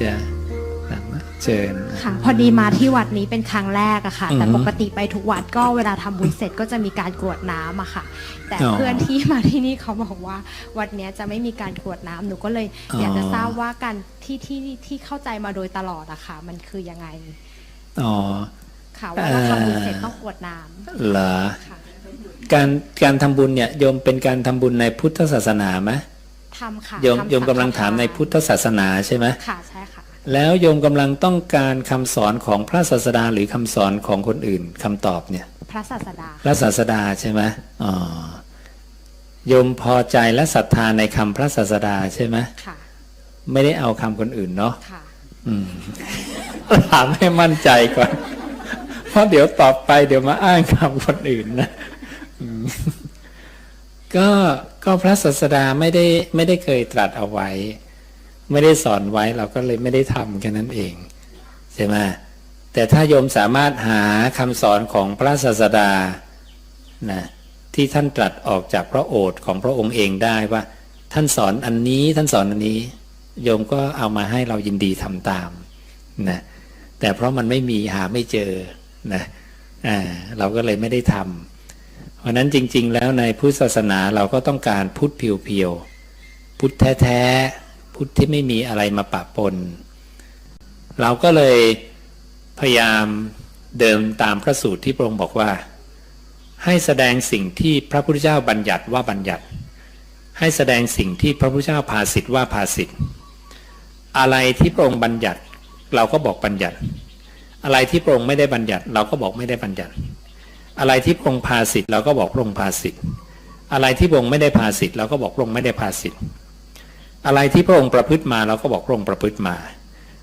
จะถามว่าเชิญค่ะพอดีมาที่วัดนี้เป็นครั้งแรกอะค่ะ แต่อือฮึปกติไปทุกวัดก็เวลาทำบุญเสร็จก็จะมีการกรวดน้ำอะค่ะ แต่อ๋อเพื่อนที่มาที่นี่เขาบอกว่า วัดเนี้ยจะไม่มีการกรวดน้ำหนูก็เลยอ๋อออยากจะทราบว่าการที่ที่ที่เข้าใจมาโดยตลอดอะค่ะ มันคือยังไงอ๋อค่ะว่าเราทำบุญเสร็จต้องกรวดน้ำเหรอค่ะการการทำบุญเนี่ยโยมเป็นการทำบุญในพุทธศาสนาไหมทำค่ะโยมทำโยมกำลังถามในพุทธศาสนาใช่ไหมค่ะใช่ค่ะ แล้วโยมกำลังต้องการคำสอนของพระศาสดาหรือคำสอนของคนอื่นคำตอบเนี่ย พระศาสดา พระศาสดาใช่ไหมอ๋อโยมพอใจและศรัทธาในคำพระศาสดาใช่ไหมค่ะ ไม่ได้เอาคำคนอื่นเนาะค่ะ อืมถามให้มั่นใจก่อน เพราะเดี๋ยวตอบไปเดี๋ยวมาอ้างคำคนอื่นนะอืมก็ก็พระศาสดาไม่ได้ไม่ได้เคยตรัสเอาไว้ ไม่ได้สอนไว้เราก็เลยไม่ได้ทำแค่นั้นเองใช่ไหมแต่ถ้าโยมสามารถหาคำสอนของพระศาสดานะที่ท่านตรัสออกจากพระโอษฐ์ของพระองค์เองได้ว่า ท่านสอนอันนี้ท่านสอนอันนี้ โยมก็เอามาให้เรายินดีทำตามนะแต่เพราะมันไม่มีหาไม่เจอนะอ่าเราก็เลยไม่ได้ทำเพราะนั้นจริง ๆ แล้วในพุทธศาสนาเราก็ต้องการพุทธเพียวๆพุทธแท้ๆ พุทธที่ไม่มีอะไรมาปะปน เราก็เลยพยายามเดิมตามพระสูตรที่พระองค์บอกว่า ให้แสดงสิ่งที่พระพุทธเจ้าบัญญัติว่าบัญญัติ ให้แสดงสิ่งที่พระพุทธเจ้าภาสิทธิ์ว่าภาสิทธิ์อะไรที่พระองค์บัญญัติ เราก็บอกบัญญัติ อะไรที่พระองค์ไม่ได้บัญญัติ เราก็บอกไม่ได้บัญญัติ อะไรที่พระองค์ภาสิทธิ์เราก็บอกพระองค์ภาสิทธิ์อะไรที่พระองค์ไม่ได้ภาสิทธิ์เราก็บอกพระองค์ไม่ได้ภาสิทธิ์ อะไรที่พระองค์ประพฤติมาเราก็บอกพระองค์ประพฤติมา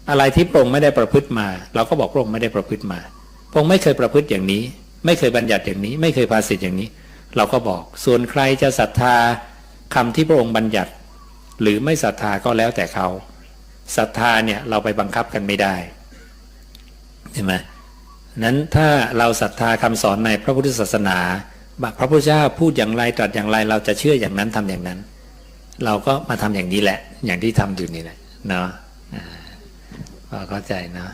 อะไรที่พระองค์ไม่ได้ประพฤติมา เราก็บอกพระองค์ไม่ได้ประพฤติมาพระองค์ไม่เคยประพฤติอย่างนี้ ไม่เคยบัญญัติอย่างนี้ ไม่เคยภาสิทธิ์อย่างนี้ เราก็บอกส่วนใครจะศรัทธาคำที่พระองค์บัญญัติ หรือไม่ศรัทธาก็แล้วแต่เขาศรัทธาเนี่ยเราไปบังคับกันไม่ได้ใช่ไหมนั้นถ้าเราศรัทธาคำสอนในพระพุทธศาสนาบักพระพุทธเจ้าพูดอย่างไรตรัสอย่างไรเราจะเชื่ออย่างนั้นทำอย่างนั้น เราก็มาทำอย่างนี้แหละ อย่างที่ทำอยู่นี่แหละเนาะพอเข้าใจเนาะ